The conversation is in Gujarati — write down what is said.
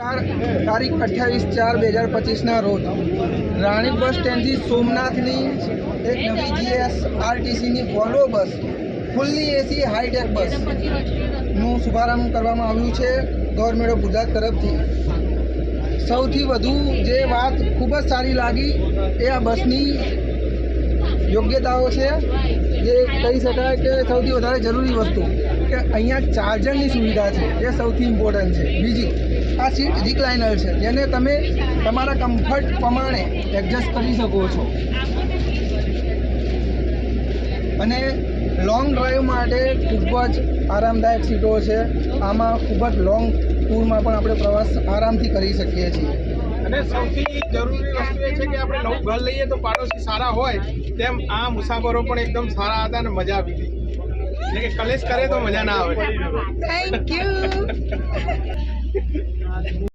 તાર- તારીખ અઠ્યાવીસ ચાર બે હજાર પચીસના રોજ રાણીપ બસ સ્ટેન્ડથી સોમનાથની એક નવી જીએસ આરટીસીની Volvo bus fully AC hi tech બસનું શુભારંભ કરવામાં આવ્યું છે ગવર્મેન્ટ ઓફ ગુજરાત તરફથી. સૌથી વધુ જે વાત ખૂબ જ સારી લાગી એ આ બસની યોગ્યતાઓ છે. જે કહી શકાય કે સૌથી વધારે જરૂરી વસ્તુ કે અહીંયા ચાર્જરની સુવિધા છે, એ સૌથી ઇમ્પોર્ટન્ટ છે. બીજી, આ સીટ રિક્લાઇનર છે, જેને તમે તમારા કમ્ફર્ટ પ્રમાણે એડજસ્ટ કરી શકો છો. અને લોંગ ડ્રાઈવ માટે ખૂબ જ આરામદાયક સીટો છે. આમાં ખૂબ જ લોંગ ટૂરમાં પણ આપણે પ્રવાસ આરામથી કરી શકીએ છીએ. અને સૌથી જરૂરી વસ્તુ એ છે કે આપણે નવું ઘર લઈએ તો પાડોશી સારા હોય તેમ આ મુસાફરો પણ એકદમ સારા હતા અને મજા આવી હતી એટલે કે કલેશ કરે તો મજા ના આવે. Thank you